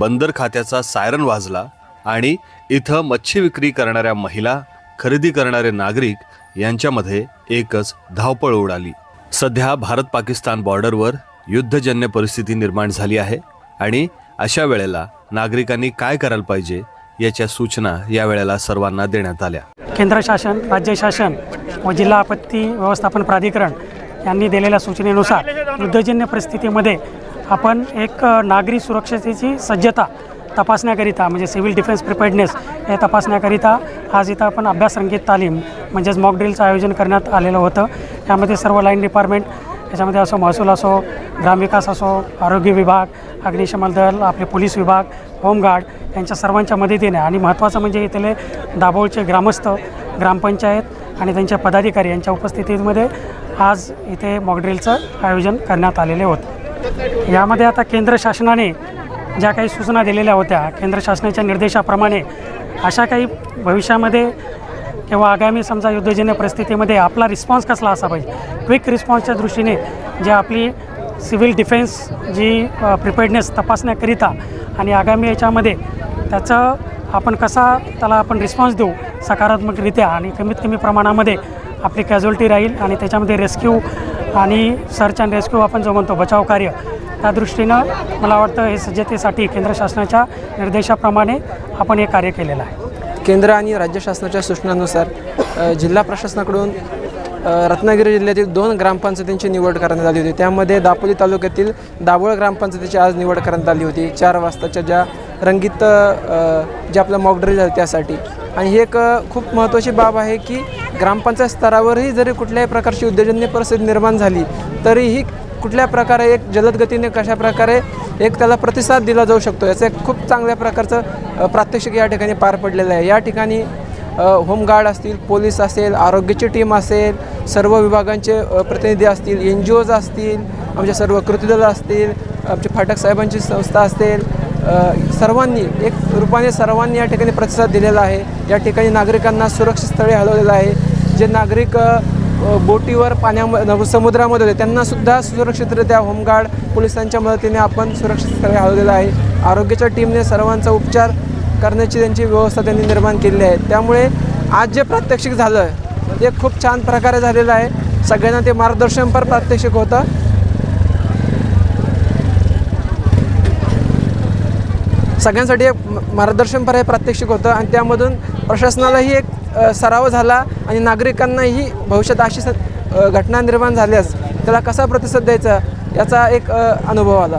बंदर खात्याचा सायरन वाजला आणि इथं मच्छी विक्री करणाऱ्या महिला खरेदी करणारे नागरिक यांच्यामध्ये एकच धावपळ उडाली. सध्या भारत पाकिस्तान बॉर्डरवर युद्धजन्य परिस्थिती निर्माण झाली आहे आणि अशा वेळेला नागरिकांनी काय करायला पाहिजे याच्या सूचना या वेळेला सर्वांना देण्यात आल्या. केंद्र शासन राज्य शासन व जिल्हा आपत्ती व्यवस्थापन प्राधिकरण यांनी दिलेल्या सूचनेनुसार युद्धजन्य परिस्थितीमध्ये आपण एक नागरी सुरक्षतेची सज्जता तपासण्याकरिता म्हणजे सिव्हिल डिफेन्स प्रिपेअर्डनेस हे तपासण्याकरिता आज इथं आपण अभ्यास रंगीत तालीम म्हणजेच मॉक ड्रिलचं आयोजन करण्यात आलेलं होतं. यामध्ये सर्व लाईन डिपार्टमेंट याच्यामध्ये असो महसूल असो ग्रामविकास असो आरोग्य विभाग अग्निशमन दल आपले पोलीस विभाग होमगार्ड यांच्या सर्वांच्या मदतीने आणि महत्त्वाचं म्हणजे इथले दाभोळचे ग्रामस्थ ग्रामपंचायत आणि त्यांचे पदाधिकारी यांच्या उपस्थितीमध्ये आज इथे मॉकड्रिलचं आयोजन करण्यात आलेले होतं. यामध्ये आता केंद्र शासनाने ज्या काही सूचना दिलेल्या होत्या केंद्र शासनाच्या निर्देशाप्रमाणे अशा काही भविष्यामध्ये किंवा आगामी समजा युद्धजन्य परिस्थितीमध्ये आपला रिस्पॉन्स कसला असा पाहिजे क्विक रिस्पॉन्सच्या दृष्टीने जे आपली सिव्हिल डिफेन्स जी प्रिपेअर्डनेस तपासण्याकरिता आणि आगामी याच्यामध्ये त्याचं आपण कसा त्याला आपण रिस्पॉन्स देऊ सकारात्मकरित्या आणि कमीत कमी प्रमाणामध्ये आपली कॅज्युअल्टी राहील आणि त्याच्यामध्ये रेस्क्यू आणि सर्च अँड रेस्क्यू आपण जो म्हणतो बचाव कार्य त्या दृष्टीनं मला वाटतं हे सज्जतेसाठी केंद्र शासनाच्या निर्देशाप्रमाणे आपण हे कार्य केलेलं आहे. केंद्र आणि राज्य शासनाच्या सूचनानुसार जिल्हा प्रशासनाकडून रत्नागिरी जिल्ह्यातील दोन ग्रामपंचायतींची निवड करण्यात आली होती. त्यामध्ये दापोली तालुक्यातील दाभोळ ग्रामपंचायतीची आज निवड करण्यात आली होती. चार वाजताच्या ज्या रंगीत जे आपलं मॉकड्रिल झालं त्यासाठी. आणि ही एक खूप महत्त्वाची बाब आहे की ग्रामपंचायत स्तरावरही जरी कुठल्याही प्रकारची उद्योजन्य परिस्थिती निर्माण झाली तरीही कुठल्या प्रकारे एक जलद गतीने कशा प्रकारे एक त्याला प्रतिसाद दिला जाऊ शकतो याचं एक खूप चांगल्या प्रकारचं प्रात्यक्षिक या ठिकाणी पार पडलेलं आहे. या ठिकाणी होमगार्ड असतील पोलीस असेल आरोग्याची टीम असेल सर्व विभागांचे प्रतिनिधी असतील एन जी ओज असतील आमच्या सर्व कृती दलं असतील आमचे फाटक साहेबांची संस्था असेल सर्वांनी एक रूपाने सर्वांनी या ठिकाणी प्रतिसाद दिलेला आहे. या ठिकाणी नागरिकांना सुरक्षित स्थळी हलवलेलं आहे. जे नागरिक बोटीवर पाण्यामध्ये समुद्रामध्ये होते त्यांनासुद्धा सुरक्षितरित्या होमगार्ड पोलिसांच्या मदतीने आपण सुरक्षित स्थळी हलवलेलं आहे. आरोग्याच्या टीमने सर्वांचा उपचार करण्याची त्यांची व्यवस्था त्यांनी निर्माण केलेली आहे. त्यामुळे आज जे प्रात्यक्षिक झालं ते खूप छान प्रकारे झालेलं आहे. सगळ्यांना ते मार्गदर्शनपर प्रात्यक्षिक होतं. सगळ्यांसाठी एक मार्गदर्शन मार्गदर्शनपर हे प्रात्यक्षिक होतं आणि त्यामधून प्रशासनालाही एक सराव झाला आणि नागरिकांनाही भविष्यात अशी स घटना निर्माण झाल्यास त्याला कसा प्रतिसाद द्यायचा याचा एक अनुभव आला.